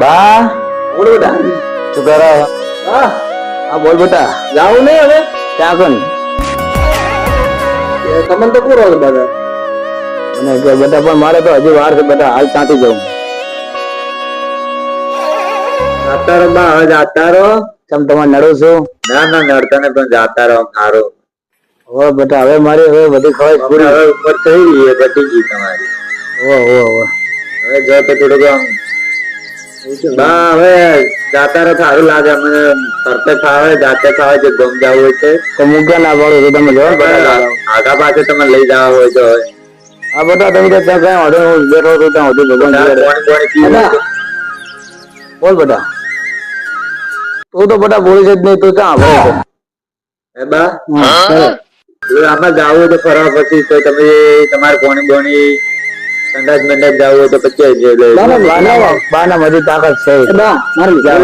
બા? બોલ બેટા શું કરે? હા. હા બોલ બેટા. જાઉં નહીં હવે. ક્યાં કોણ તમને તો પૂરો છે દાદા અને બેટા પણ મારે તો હજી વાર છે બેટા હાલ ચાંતી જવું જાતા બા હવે જાતા રહો. તમ તમારે નડું છું? ના ના નડતા ને પણ જાતા રહો સારું હવે બેટા હવે મારી હવે બધી ખવાય પૂરી હવે ઉપર થઈ ગઈ પતી ગઈ તમારી. ઓ ઓ ઓ હવે જો તો થોડુંક બા હવે જાતા રહો સારું લાગે. અમને ફરતે ફાવે જાતે ફાવે જે ગમ જવું હોય છે તો મૂક્યા ના પાડો? તો તમે જો આગા પાસે તમે લઈ જવા હોય તો હવે હા તમે તો ત્યાં કઈ વાંધો? હું બેઠો છું ત્યાં સુધી ભગવાન ના, જોડે. પાણી પાણી પીવું હોય તો. બોલ બધા. તું તો બધા બોલી જ નહીં તું ક્યાં આવો એ બા? આમાં જાવું તો ફરવા પછી તો તમે તમારે કોણી બોણી સંડાસ મંડાસ જાવું હોય તો આવી જજો. બાના બાના તાકાત છે બા મારી લીધા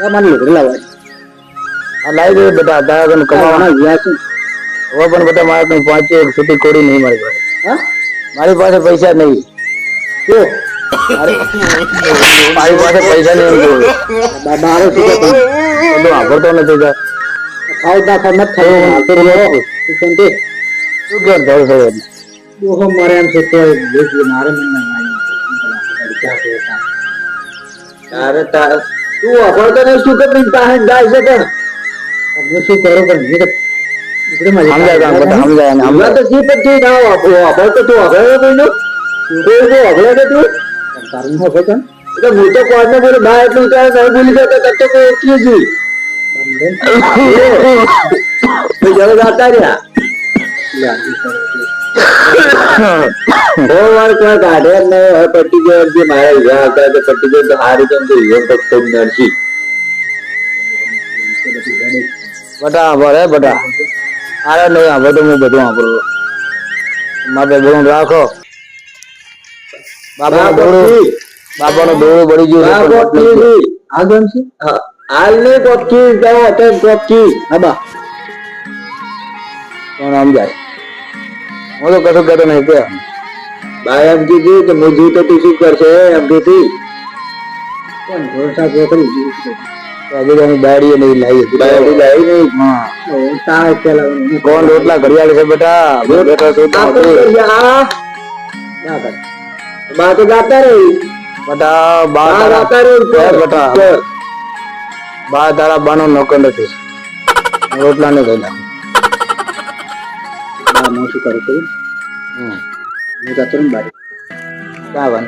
બા મારે લીધા લાવો. આ લાવી દે બધા તારા કમાવાના વ્યાજ શું? હવે પણ બધા મારે કઈ પાંચે એક સુધી કોડી નહીં મારી પાસે મારી પાસે પૈસા નહીં? મારી પાસે પૈસા નહીં એમ કહું. શું કહેતો? બધું વાપરતો નથી તાર. ખાવ ના ખાવ નથી ખાવું. તું શું કેમ થોડું તો ના મારી. ક્યાં છે તા? તારે તાર તું વાપરતો નહીં શું કે જાય છે પણ હું શું કરું પણ મેં તો સમજાય સમજાય ને તો વાપરો વાપરતો તું કોઈ તો કે તું? તારું ન વાપરે કાં? એટલે હું તો બોલું બા એટલું ઉતારે નહીં બોલી જતો તબ તો કોઈ એટલી જ તો જાતા રહ્યા. બહુ વાર કોઈ કાઢે નહીં જે મારા હતા તો તો તો બેટા અરે નહીં તો હું બધું વાપરું મારે બધું રાખો. બાપા દોડું. બાપાનું દોડું બળી ગયું આ. ની. ગમ છે? હાલની કોટકી જાઓ અત્યારે કોટકી હા બા. પણ આમ જાય? હું તો કશું કહેતો નહીં કે ભાઈ એમ કીધું કે હું જીવ તો તું શું કરશે એમ કીધી. ભરોસા કરી જીવ શું અમે દાડીએ નહીં લાવી હતી. બાયડી લાવી નહીં હા. તારે પેલા કોણ રોટલા ઘડિયાળ છે બેટા? તો હતું. બા તો જાતા રહી. બેટા બા જાતા રહી. હે બા તારા બાનો નોકર નથી. રોટલા નહીં ખાઈ હું હમ. હું જાતો બારી. ક્યાં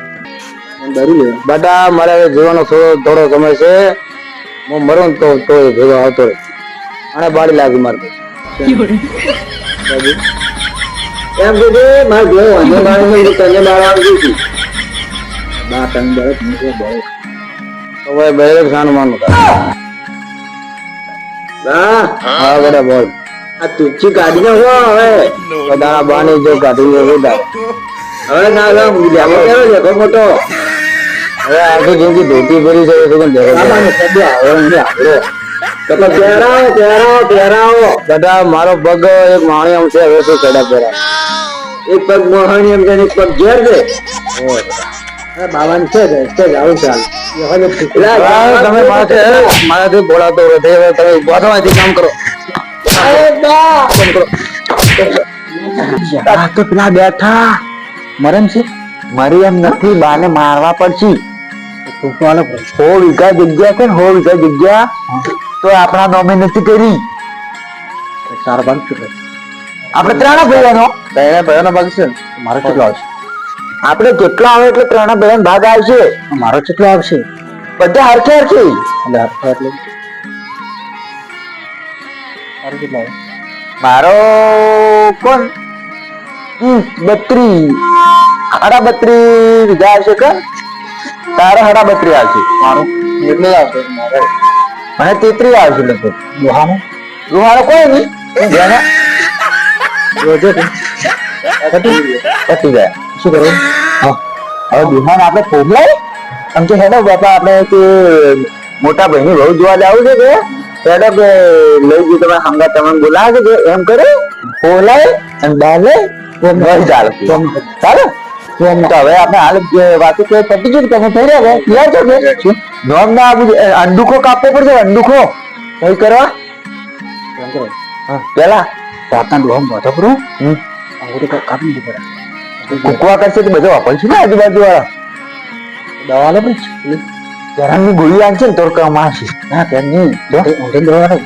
હું લેવા બેટા મારે હવે જીવવાનો થોડો થોડો સમય છે. હું મરું તો તો ભેગો આવતો રહે. અને બાળી લાગી મારે એમ કીધું મારે જો અને મારે તને આવી ગઈ બા તને બરત મૂકો બહુ તો ભાઈ બહેરે ખાનું માનું બા. હા બેટા બોલ. આ તુચ્છી કાઢી નાખો હવે બધા બાને બાની જો કાઢી લે બધા હવે ના લો લેવો કેવો લેખો મોટો હવે આખી જિંદગી ધોતી ભરી છે તો પણ શબ્દ આવડો નથી આવડો. તો પહેરાવો પહેરાવો પહેરાવો. બેટા મારો પગ એક માણી આમ છે હવે શું કડા પહેરા? એક પગ મોહણી એમ કે એક પગ ઘેર દે અરે છે છે આવું ચાલ. તમે મારાથી બોલાતો નથી તમે કામ કામ કરો. આ તો પેલા બેઠા મરમ છે મરી એમ નથી બાને મારવા પડશે હો વીઘા જગ્યા છે હો વીઘા જગ્યા તો આપણા નોમે નથી કરી ચાર ભાગ છે આપણે ત્રણ ભાઈઓનો તને ભાઈઓનો ભાગ છે મારો કેટલો આવશે આપણે જેટલો આવે એટલે ત્રણ બહેન ભાગ આવશે મારો કેટલો આવશે બધા હરખે હરખા એટલે તારું કેટલા મારો કોણ? બત્રી. હડા બત્રી વીઘા આવશે કે? તારા હડા બત્રી આવશે. મારો એટલે આવશે મને તેત્રી આવશે લગભગ. લોહાનો લોહાનો કોઈ નહીં. જેને? રોજે પતી પતી ગયા. શું કરવું હા. હવે બિહાન આપણે ફોડલાય આમ કે હેડો બાપા આપણે તે મોટા ભાઈની વહુ જોવા જવું છે કે? હેડો કે લઈ ગયું તમે હંગા તમે બોલાવે છે એમ કરે? બોલાય અને ડાલે વહી ચાલે. ચાલે? તો હવે આપણે હાલ વાતો કે પતી ગયું તમે થઈ રહ્યા ક્લિયર છો કે? નોમ ના આપું અંડુખો કાપવો પડશે અંડુખો. કઈ કરવા? પેલા? રાતના ડોહા મોઢો પૂરો હમ. કાપી દીધો પડે. કુકવા કરશે તો બધો વાપરશું ને આજુબાજુ વાળા દવા લે પછી જરાની ગોળી આનશે ને તો કામ આવશે ના ત્યાં નહીં? ઊંધે દવા લે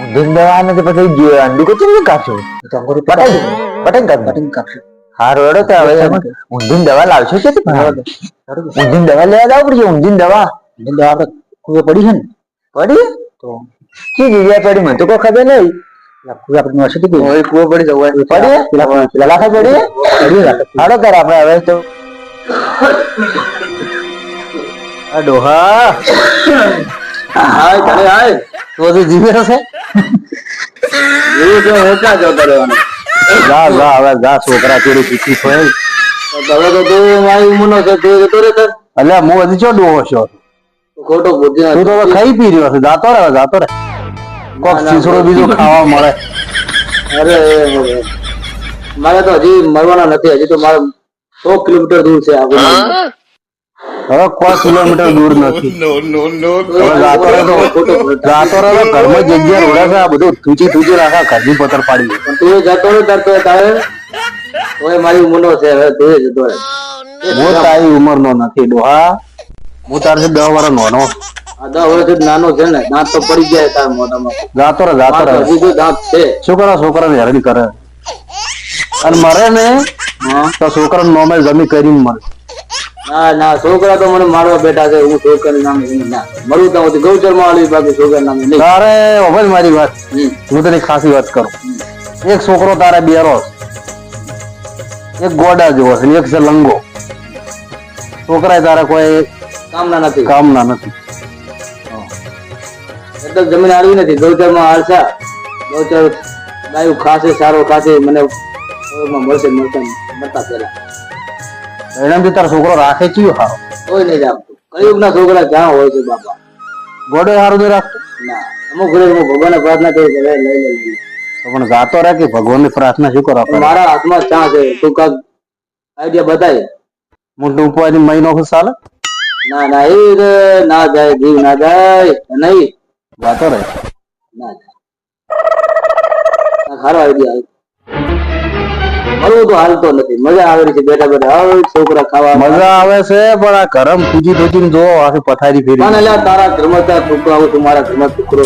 ઊંધીને દવા ને તો પછી અંડુખો ચેવી રીતે કાપશો. તો અંગૂઠો પટાઈ પટાઈ કાપ કટિંગ કાપશે. હાર હેડો તો હવે. ઊંધીન દવા લાવશો છે ઊંધીની દવા લેવા જવું પડશે ઊંધીન દવા. ઊંધે દવા આપણે કુએ પડી છે ને. પડી? તો. કી જગ્યા પડી? મને તો કોઈ ખબર નહીં. કુએ આપણે હશે કે ઓય કૂવો પડી જવું. પડી પેલા લાખા પડી? પડી હાડો કર આપણે હવે તો. ડોહા હાય તારે હાય. તો તો જીવે છે એવું તો હોતા જતો રહેવાનો? જા જા હવે જા છોકરા ચેડી પીછી છે તો હવે તો તું મારી ઉંમરનો છે તું જતો રહે તાર. એટલે હું હજી ચો ડોહો છો? ખોટો બુદ્ધિ તું તો હવે ખાઈ પી રહ્યો છે જાતો રે જાતો રે કોક ચીસડો બીજો ખાવા મળે. અરે મારે તો હજી મળવાના નથી હજી તો મારે સો કિલોમીટર દૂર છે આ બધું. હવે કો કિલોમીટર દૂર નથી. હવે જાતો તો જાતો રહે તો ઘરમાં જગ્યા રોડે છે આ બધું થૂચી થૂચી રાખે ઘરની પથર પાડી તું જતો રહે તરતો તારે તોય મારી ઉંમરનો છે હવે તું જતો રહે હું તારી ઉંમરનો નથી ડોહા. હું તારથી દસ વર્ષ નાનો. નાનો છે ને દાંત તો પડી ગયા તાર મોઢામાં. જાતો રે જાતો રે રહે હજી દાંત છે. છોકરા છોકરાને હેરાન કરે. અને મરે ને હા. તો છોકરાને નોમે જમી કરીને મરે. ના ના છોકરા તો મને મારવા બેઠા છે હું છોકરા નામે ના. મરું તો હું ગૌચરમાં આવી બાકી છોકરા નામે નહીં. તારે હવે મારી વાત. હું તને ખાસી વાત કરું. એક છોકરો તારે બેરો એક ગોડા જેવો છે એક છે લંગો. છોકરા તારે કોઈ કામના નથી. કામના નથી. એકદમ જમીન આવી નથી. ગૌચરમાં હાલશા. ગૌચર ગાયું ખાસે સારો ખાસે મને મળશે મળશે મળતા પેલા એનાથી તારો છોકરો રાખે ચિયો હારો? કોઈ નહીં રાખતું. કયુગના ના છોકરા ક્યાં હોય છે બાપા? ગોડે હારું નહીં રાખતો? ના અમુક ઘરે હું ભગવાનને પ્રાર્થના કરી લઈ લઈ તો પણ જાતો રાખી ભગવાનની પ્રાર્થના શું કરો મારા હાથમાં ચા છે તું કાક આઈડિયા બતાય. મોટું ઉપવાથી મહિનો ચાલે? ના ના એ ના જાય જીવ ના જાય નહીં. જાતો રહે? ના જાય. સારો આઈડિયા મળવું તો હાલતો નથી. મજા આવે છે બેઠા બેઠા. આવ છોકરા ખાવા મજા આવે છે પણ આ ગરમ પૂજી પૂજીને જો આખી પથારી ફેરી. મને લ્યા તારા ઘરમાં ત્યાં છોકરા આવું મારા ઘરમાં છોકરો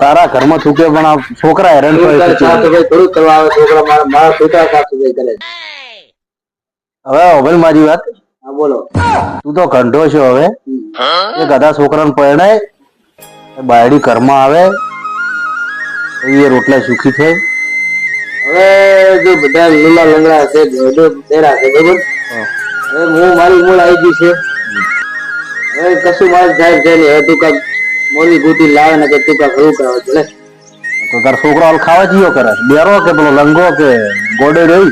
તારા ઘરમાં થૂકે પણ આ છોકરા હેરાન કરે છે. સાફ કરવા આવે છોકરા મારા મારા છોકરા સાફ કરે હવે હવે મારી વાત. હા બોલો. તું તો ઘંટો છો હવે. એ ગધા છોકરાને પરણાય બાયડી ઘરમાં આવે એ રોટલા સુખી થાય. હવે જો બધા લીલા લંગડા છે ગોડો પહેરા છે બરોબર? હવે હું મારી ઉંમર આવી ગઈ છે. હવે કશું મારે જાય છે નહીં. હવે તું કાંક મોલી બુટી લાવે ને કે તું કાંક એવું કરાવે છે તો તાર છોકરો ખાવા જીયો કરે. બેરો કે પેલો લંગો કે ગોડે રહી?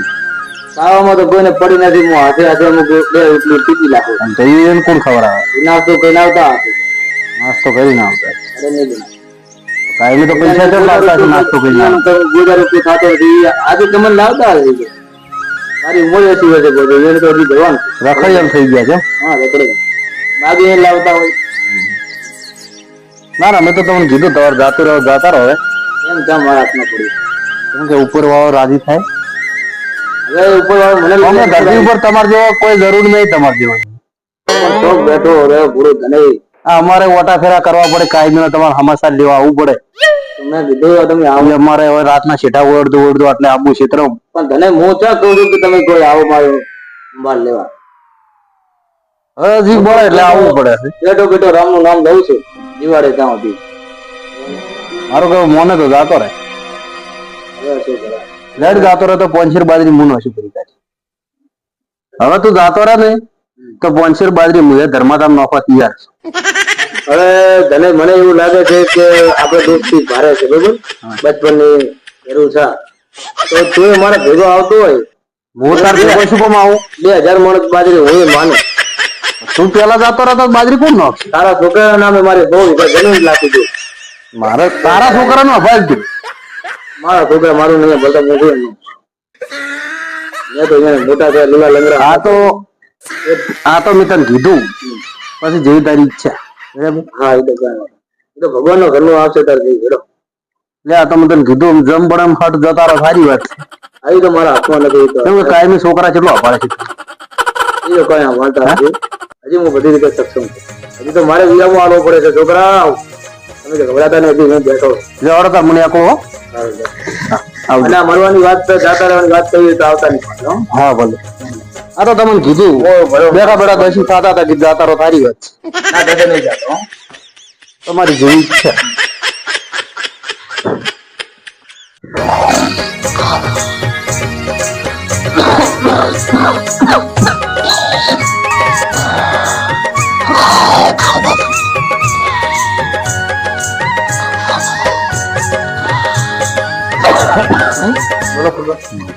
ખાવામાં તો કોઈને પડી નથી. હું હાથે હાથે અમુક બે એટલી ટીપી નાખું તો એને કોણ ખવડાવે? નાસ્તો કઈ આવતા નાસ્તો નાસ્તો કરીને આવતા અરે નહીં બનાવે. તો પૈસા તો લાવતા છે નાસ્તો કરીને ગુજારો કોઈ થતો નથી આજે તમને લાવતા હશે મારી ઉંમર ઓછી છે બધું એને તો હજી જવાનું. છે. એમ થઈ ગયા છે? હા રખડે બાકી એ લાવતા હોય. ના ના મેં તો તમને કીધું તમારે જાતું રહો જાતા રહો એમ ક્યાં મારા હાથમાં પડ્યું કેમ કે ઉપર વાળો રાજી થાય? હવે ઉપર વાળો મને ધરતી ઉપર તમારે જેવો કોઈ જરૂર નહીં તમારે જેવો. બેઠો રે પૂરો ધને આ અમારે ઓટા ફેરા કરવા પડે કાયમી તમારે હમાસા લેવા આવવું પડે. મેં કીધું તમે આવો. અમારે હવે રાતના છેટા ઓળતું ઓળતું એટલે આબુ ક્ષેત્ર પણ ધને હું ક્યાં કહું છું કે તમે કોઈ આવો મારો સંભાળ લેવા? હવે હજી બોલે એટલે આવવું પડે. બેઠો બેઠો રામનું નામ લઉં છું. દિવાળે ત્યાં સુધી. મારું કહું મોને તો જાતો રહે. તો પોંચેર બાજરી મુનો શું કરી કાઢી હવે તું જાતો રહે ને તો પોંચેર બાજરી મુએ ધર્માધામ નોખવા તૈયાર હવે ધને મને એવું લાગે છે કે આપણે દોસ્તી ભારે છે બરોબર? બચપનની જરૂર છે તો તું મારા ભેગો આવતો હોય હું તાર ભેગો શું કામ આવું? બે હજાર માણસ બાજરી હું માનું. તું પેલા જતો રહેતો બાજરી કોણ નાખશે તારા છોકરાના નામે મારે બહુ જમીન લાખી દઉં મારે તારા છોકરાનો અભાવ છે. મારા છોકરા મારું નહીં બોલતા મોટું મેં તો મોટા થયા લીલા લંગરા આ તો આ તો મેં તને કીધું. પછી જેવી તારી ઈચ્છા. બરાબર હા એ તો કાંઈ વાંધો નહીં. એ તો ભગવાન નો ઘરનો આવશે તાર જઈ ગયો લે આ તો મેં તને કીધું જમ એમ હટ જતા રહો સારી વાત આવી તો મારા હાથમાં નથી તો. કાયમી છોકરા કેટલો અપાડે છે. એ તો કઈ વાંધો નથી. હજી હું બધી રીતે સક્ષમ છું. હજી તો મારે વિરામો આવવો પડે છે છોકરા. તમે ગભરાતા હજી હું બેઠો છું. જે અડતા મને. આવજો. અને મરવાની વાત જાતા રહેવાની વાત કરીએ તો આવતા નહીં. હા ભલે. આ તો તમને કીધું. બેઠા બેઠા દસી થતા હતા કીધું તારો તારી વાત. તમારી જેવી ઈચ્છા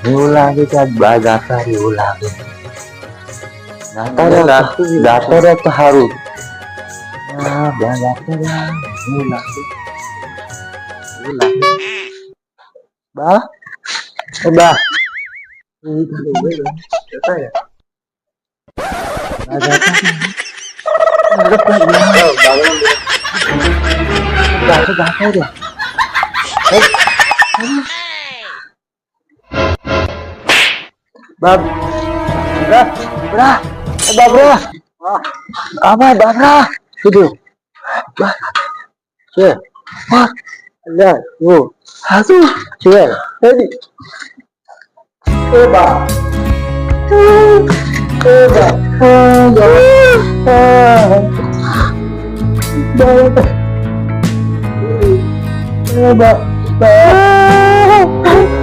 એવું લાગે કે આ બા આકાર એવું લાગે. જાતા રહે જાતા રહે તો સારું હા બા જાતા રહે એવું લાગે એવું લાગે બા એ બા બાપ બા બા એ બાબરા આમાં બાબરા કીધું બા છે હા લે ઓ હાસુ છે રેડી એ બા એ બા એ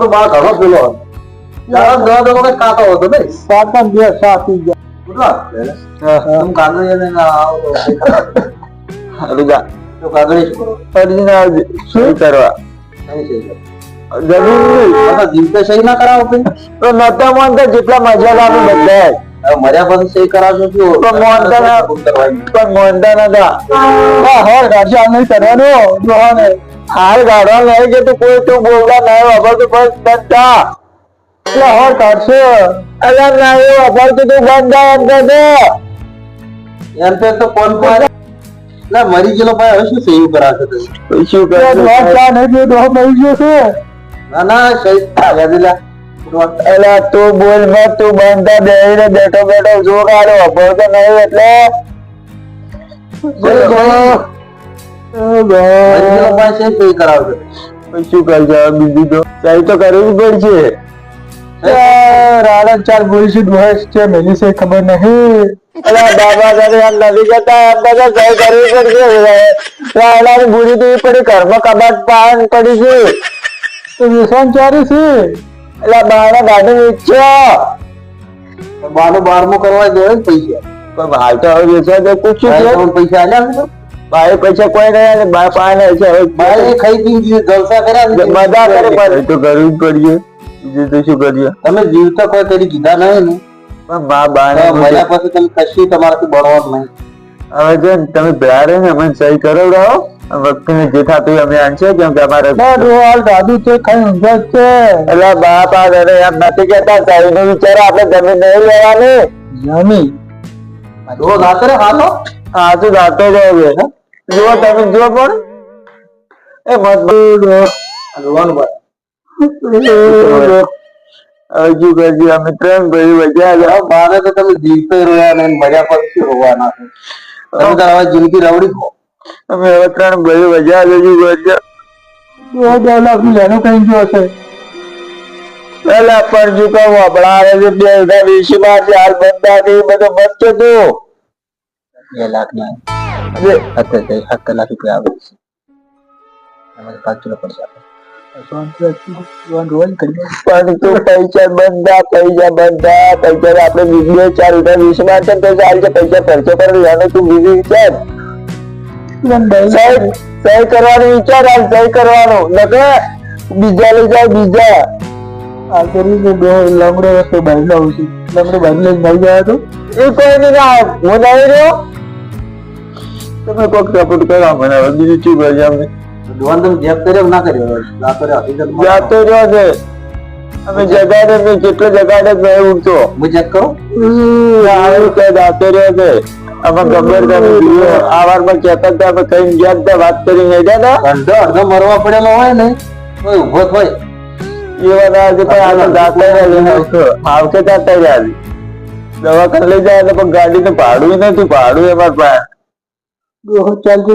તો બાર ઘણો પેલો હતો. સારું લાગતું તો વખત કાંટો હતો ને. સાત બે સાત છે જેટલા મજા લાગે બધા મર્યા પછી સહી કરાવશો શું? તો મોહનતા ના- ગુમ કરવાની. પણ મોનતા નતા હા નહીં કરવાનો જોવાને હાલ ગાડવા નહીં કે તું કોઈ તું બોલતા નહીં વાપર તો બસ બંધા એટલે હોર કાઢશે અલા નહીં વાપર તો તું બંધા એમ કહે દે એમ તો તો કોણ કોણ? ના, મરી ગયેલો ભાઈ હવે શું સહી કરાવશો તમે? શું કરે ના ના સહી યાદ લા. અલા તું બોલ મત તું બંધા બેહીને બેઠો બેઠો જો કાઢો વાપર તો નહીં એટલે. મરી છે. શું કરજો બીજું તો સહી તો કરવી પડશે. રાડા ચાર બોલીશું દોહેસ છે મેલી છે ખબર નહીં. અલા બાબા તારે આ નથી જતા બધા સહી કરવી પડશે. રાડા ની બુરી તો પડી ઘરમાં કબાટ પાન પડી છે. તો વ્યસન ચારી છે. અલા બારા ગાડી ઈચ્છા બારનું બારમું કરવા ને પૈસા. પણ ભાઈ તો હવે વ્યસન તો કુછ પૈસા આલ્યા ભાઈ પૈસા કોઈ નહીં ને બા પાને છે. હવે ભાઈ ખાઈ પી જલસા કર્યા બધા કરે? તો કરવું જ પડશે બીજું તો શું કરીએ? તમે જીવતા કોઈ કરી કીધા નહીં ને. પણ મા બાને તો પછી તમે કશું તમારાથી બળવાનું નહીં. હવે જો તમે ભેળા રહીને અમને સહી કરાવડાવો. વખતે જે થતું અમે આનશે કેમ કે અમારે દાદુ છે કઈ ઊંઘે છે. એટલે બાપ આ ઘરે એમ નથી કેતા સાહેબ નો વિચાર આપણે જમીન નહીં લેવાની. જમી જો ના રે હાલો હા તો જાતો જ હવે જો તમે જો પણ. એ મત જોવાનું ભાઈ હજુ અમે ત્રણ ભાઈ તો તમે જીવતો શું રોવાના છો? તમે તો જિંદગી રવડી અમે હવે ત્રણ ભાઈ વજ્યા હજુ વજ્યા બે લાખનું કઈ ગયો હશે? પેલા પણ જો કહું આવે બે હજાર વીસમાં હાલ બધા થી બધો બચતો તો બે લાખ ના. સત્તર સત્તર લાખ રૂપિયા આવે છે. એમાં પાંચ કિલો પડશે પણ તું પૈસા તો તું વિચાર સહી કરવાનું બીજા લઈ જાય બીજા આ કરી બે લંગડો રસ્તો બહાર લાવું છું બહાર લઈને ભાઈ તો એ કોઈ નહીં ના હું નહીં રહ્યો તમે કોઈક સપોર્ટ કરો મને બીજું કહે અમને જોવાન તમે જેબ કર્યો ના કર્યો? જાતો રહ્યો હકીકતમાં. જાતો રહ્યો છે. અમે જગાડે નહીં કેટલો જગાડે જ નહીં હું ચેક કરું આવે છે જાતો રહ્યો છે. અમે ખબર કરી આ વારમાં કહેતા હતા અમે કઈ ગયા હતા વાત કરી નહીં હતા. અડધો અડધો મરવા પડેલો હોય ને કોઈ ઊભો થાય એ વાત આજે પણ આનો આવતો આવશે જાતા રહ્યા. દવાખાને લઈ જાય એટલે પણ ગાડીનું ભાડું નથી ભાડું એમાં પાસે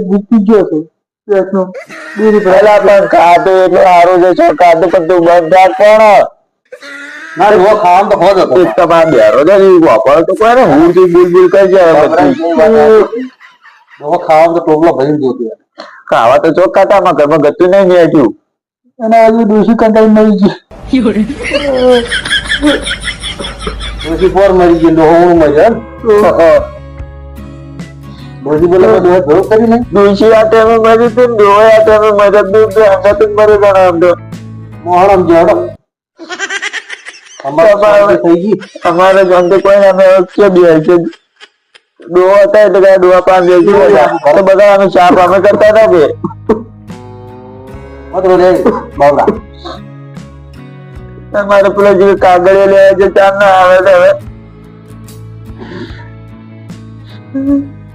દીકરી ગયો છે પેલા પણ ખાતું એટલું સારું છે ખાતું પણ તું પણ ના વો ખાવાનું તો ખોજ હતો. એક બેરો છે ને, ઈ તો કોઈ હું થી બુલ બુલ કરી જાય વો ખાવાનું તો ટોપલો ભરીને જોતું ખાવા તો ચોખ્ખા હતા માં ઘરમાં ગતું નહીં મેચ્યું અને હજુ દોષી કંટાઈ મરી ગયું. ડોશી પોર મરી ગયું ડોહો મરી જાય ને. ડોશી બોલે મેં ડોહો ભેગો કરી નહીં દોષી આ ટાઈમે મરી હતી ને ડોહે આ ટાઈમે મદદ દૂર તો હમણાં તો મરી જણા આમ તો મોહણ આમ જેવડો અમારે શાંતિ થઈ ગઈ અમારે ગામ તો કોઈ ને અમે કે બે છે ડોહો હતા એટલે કાંઈ ડોહા પાંચ બેસી હતા તો બધા અમે ચા પામે કરતા હતા કે મત રે બાવડા અમારે પેલો જે કાગળિયા લેવા છે ચાર ના આવે તો હવે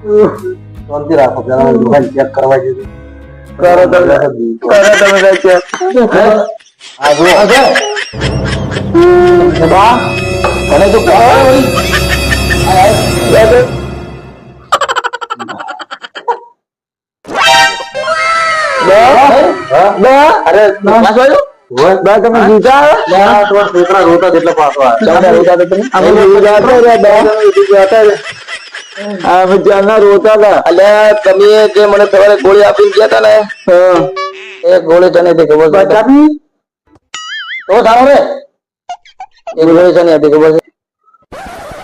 શાંતિ રાખો પેલા મોબાઈલ ચેક કરવા જઈએ કરો તમે કરો તમે કાંઈ check. આ જો આ જો. બા તને તો કહેવાય વળી. આ આ. લે તો. હા? બા અરે પાછો આવ્યો? હોય. બા તમે જીતા આવ્યા? લે, આ તમારા છોકરા રોતા જ એટલે પાછો આવ્યો. ચાલે રોતા હતા તમે? અમે જીતા હતા રોતા હતા. તમે જે મને સવારે ગોળી આપીને ગયા હતા ને એ ગોળી તને હતી ખબર છે. તો સારો રે. એ ગોળી તને હતી ખબર છે.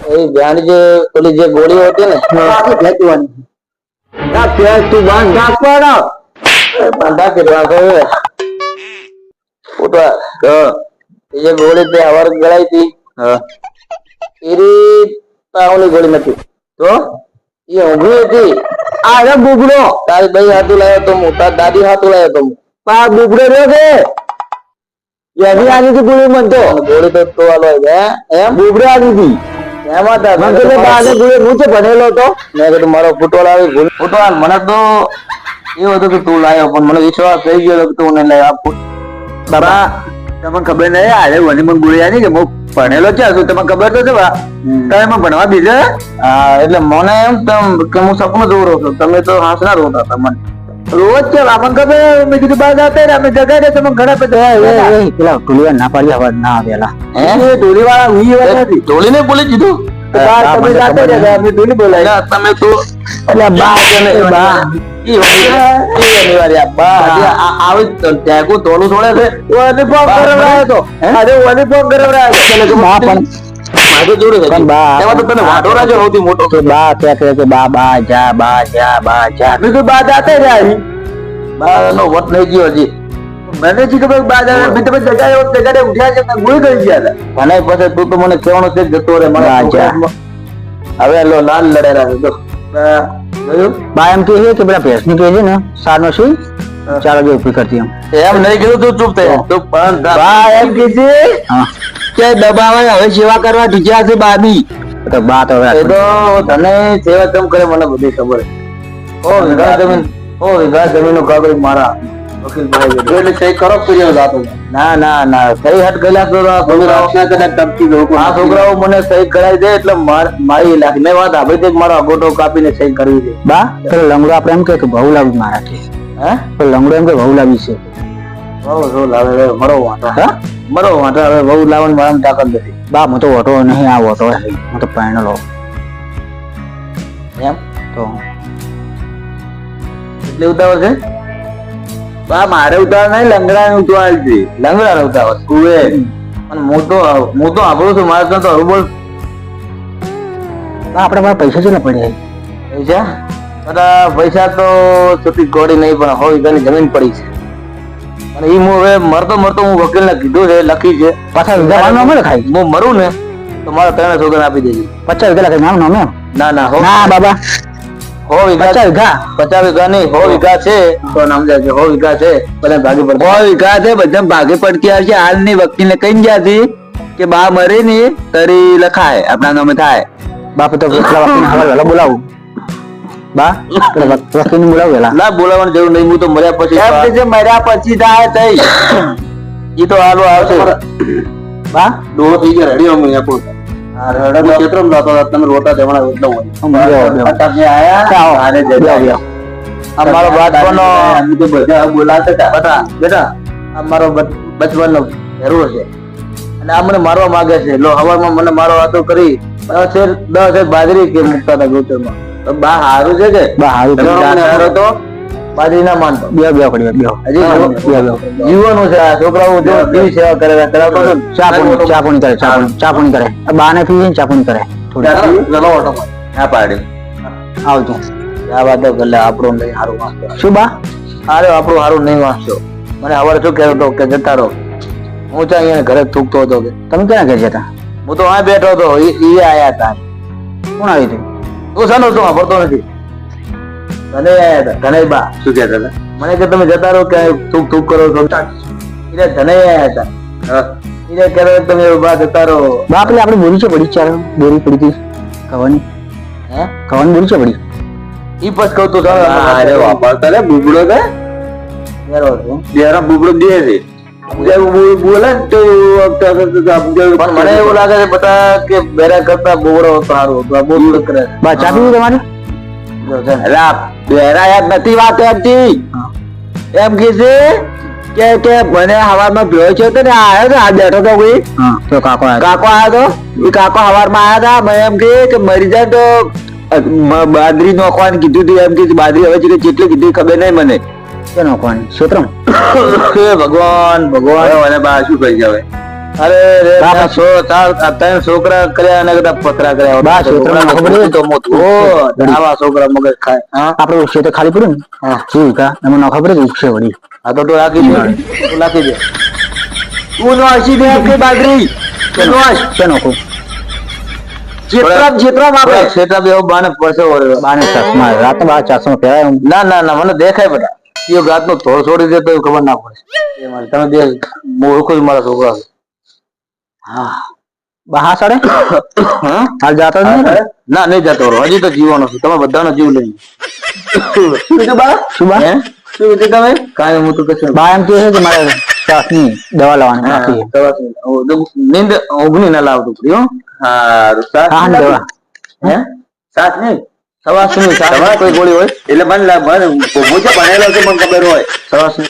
એ ધ્યાન જે પેલી જે ગોળીઓ હતી ને. આખી ફેંકવાની ના પ્યાસ તું બાંધ. નાખ પણ બાંધા કરી રાખો ઉઠવા એ જે ગોળી તે અવાર ગળાઈ હતી. એ પાવની ગોળી નથી. તો એ ઊંઘી હતી. આ રે બુગડો તારી ભાઈ હાથું લાવ્યો તો હું તારી દાદી હાથું લાવ્યો તો હું. આ બુગડો રહ્યો છે. એની આની થી ગુળી મનતો અને ગોળી તો તો આલો એમ? બુગડો આની થી એમાં તા મને તો બાને ગુળી હું છે ભણેલો હતો. મેં કીધું મારો ફૂટવાળ આવી ભૂલ ફૂટવાળ મને તો એવું હતું કે તું લાવ્યો પણ મને વિશ્વાસ થઈ ગયો કે તું ને લાવ્યો બાબા તમને ખબર નહીં આજે વની મને ગુળી આની કે હું ભણેલો છે તો તમને ખબર તો છે બા? તમે મને ભણવા બીજે? હા એટલે મને એમ કે હું સપનું જોઉં રહું છું. તમે તો હાથ રહો હતા મને. રોજ છે આપણને ખબર મેં કીધું બાદ હતા ને અમે જગાડે તમે ઘણા બધા પેલા ટોલીવા ના પાડી અવાજ ના આવેલા હે ટોલી વાળા હુઈ એવા નથી. ઢોલી ને બોલી દીધું? તમે જાતે રહ્યા અમે ટોલી બોલાય. એટલે તમે તો એટલે બા અને બા ઈ વાળી- ઈ અનિવાર્ય બા હજી આ- તોલું છોડે છે. યુનિફોર્મ કરાવડાયો તો. અરે યુનિફોર્મ કરાવડાયો તો. બા પણ મારે જોડે છે. બા- એમાં તો તને વાંઢો રાજો સૌથી મોટો કે બા કે કે કે બા બા જા બા જા બા જા. મેં તો બા જાતે રહ્યા બા નો વટ નહીં ગયો હજી. મને જી ખબર બા જા મેં તમે જગાડે જગાડે ઉઠ્યા છે મેં ગુળ કરી ગયા હતા. મને પછી તું તો મને કહેવાનું છે કે જતો રે મને. હવે લો લાલ લડેલા છે જો. બા એમ કે છે કે પેલા ભેંસની કહે છે ને સારનો શું? ચાલો જો ઊભી કરતી એમ. એમ નહીં કીધું તું ચૂપ થઈ તું પણ બા એમ કે છે કે દબાવે હવે સેવા કરવા ઢીચ્યા છે બાબી. તો બા તો એ હવે તો તને સેવા કેમ કરે મને બધી ખબર ઓ વીઘા જમીન ઓ વીઘા જમીન નો કાગળ મારા. એટલે સહી કરો કર્યો જાતો ના ના ના સહી હટ ગયેલા તો આ છોકરાઓ. આ છોકરાઓ મને સહી કરાવી દે એટલે મારી લાખ મેં વાત આપી હતી મારો અગોટો કાપીને સહી કરવી છે. બા પેલો લંગડો આપણે એમ કે કે બહુ લાવી મારાથી હે? તો લંગડો એમ કે બહુ લાવી છે. બહુ જો લાવે? મરો વાંધો હા? મરો વાંધો હવે બહુ લાવવાની મારા તાકાત નથી. બા હું તો ઓટો નહીં આ ઓટો હું. તો પાણી લો એમ? તો એટલે ઉતાવળ છે? મારે ઉતાવળ નહીં લંગડા ઉતાર છે. લંગડા ઉતાવળ કુએ અને હું તો હું તો આપણું છું મારે તો હરું બોલ. આપણે પાસે પૈસા કેટલા પડ્યા? પૈસા? બધા પૈસા તો છોટી ગોળી નહીં પણ હોય ઘણી જમીન પડી છે. અને એ હું હવે મરતો મરતો હું વકીલને કીધું છે લખી છે. પાછા વીઘા નામ ને ખાઈ હું મરું ને તો મારા ત્રણે છોકરા આપી દેજે. પચાસ વીઘા મારું નામ એમ ના ના હો. ના બાબા. હો વીઘા પચાસ વીઘા? પચાસ વીઘા નહીં હો વીઘા છે. તો નામ જાય છે હો વીઘા છે. બધા ભાગી પડતી સો વીઘા છે બધા ભાગે પડતી આવશે. હાલની વકીલને કઈ જ્યાંથી કે બા મરે ને તરી લખાય આપણા નામે થાય. બાપ તો પેલા વહેલા બોલાવું. બા બોલાવું વેલા ના બોલાવવાની જરૂર નહીં. હું તો મર્યા પછી જે મર્યા પછી થાય તઈ. ઈ તો હાલો આવશે. બા? ડોળો થઈ ગયા રેડી અમે આપણું હું ક્ષેત્રમાં જતો હતો, તમે એટલો હોય. બધા હતા. બેટા બેટા બચપનનો હેરો છે. અને આ મને મારવા માંગે છે. લો હવારમાં મને મારો વાતો કરી. દસ શેર બાજરી કે મુકતા હતા ગૌચરમાં. બા હારું છે કે? બા હારું તમે ના માનતો બે બે પડી બેહો હજી જીવ- જીવવાનું છે આ છોકરાઓ જો કેવી સેવા કરે કરાવતો ચા પાણી ચા પાણી કરે ચા પાણી ચા પાણી કરે. બાને પી ચા પાણી કરે. થોડી. ચાલો, ચાલો, ઓટો હા પાડી. આવજો. આ વાતો ગલે આપણું નહીં હારું વાંચો. શું બા? અરે આપણું હારું નહીં વાંચતો મને હવારે શું કહેતો હતો કે જતા રહો. હું ત્યાં અહીંયા ઘરે થૂકતો હતો કે. તમે ક્યાં ઘેર જતા? હું તો આ બેઠો હતો. એ આયા હતા. કોણ આવી હતું? તું શાનો તું વાપરતો નથી? તને આયા હતા ધનય બા શું કહેતા હતા? મને કે તમે જતા રહો કે થૂક થૂક કરો તો એટલે ધનય આયા હતા એટલે કે તમે બા જતા રહો. બા પેલી આપણે બોરી છે પડી ચાર બોરી પડી હતી. કવાની? હે? કવાની બોરી છે પડી ઈ પછી કહું તો અરે વાપરતા રે બુબડો કે બેરો. બેરા બુબડો દે છે. બોલે ને તો મને એવું લાગે છે બધા કે બેરા કરતા બોવડો સારું દૂર કરે બા ચા પીવી તમારે? જો છે ને. અલા બેરા નથી વાત એમથી. એમ કે કે કે મને હવારમાં ભેળો છે તો ને આવ્યો તો આ બેઠો તો કોઈ તો કાકો કાકો આવ્યો તો એ કાકો હવારમાં આવ્યા હતા મેં એમ કે કે મરી જાય તો બાદરી નોખવાનું કીધું હતું એમ કે બાદરી હવે છે કે જેટલી કીધી ખબર નહીં મને. કે નોખવાની? ક્ષેત્રમ ભગવાન ભગવાન. મને બા શું કહી હવે. અરે રે છો સો ત્રણ છોકરા કર્યા અને કદાચ પતરા કર્યા. બા, છોકરાને ખબર તો મોટું. આવા છોકરા મગજ ખાય હા? આપણે તો ખાલી પડ્યું ને? હા. શું કા એમાં ખબર જ ઉગશે વળી. આ તો રાખી દે. રાખી દે. તું નોશી દે કે બાજરી. કે નોશ કે નોખું જેટલા જેટલા થોડાક શેઠા બે બાને પડશે. બાને ચશ્મા રાત બા ચશ્મા પહેરાય ના ના ના મને દેખાય બધા. એ ગાત નો થોડ છોડી દે તો ખબર ના પડે. એ મારે તમે બે મૂર્ખો જ મારા છોકરા છે. બહા સડે હા? હાલ જાતો જ નહીં ને? ના નહીં જતો રહો. હજી તો જીવવાનો છું. તમે બધાનો જીવ લઈ શું બા? શું બા? હે? શું કીધું તમે? કાંઈ હું તો કશું બા એમ કહે છે કે મારે શ્વાસની દવા લાવવાની હા, બાકી છે. દવા છે. ઓ, દુ- નીંદ ઊંઘની ના લાવતું પ્રિય, હો. હા ની દવા. હે? સાત નહીં? સવાસની. સાત કોઈ ગોળી હોય? એટલે મને મને ભણેલો છે મને ખબર હોય. સવાસની.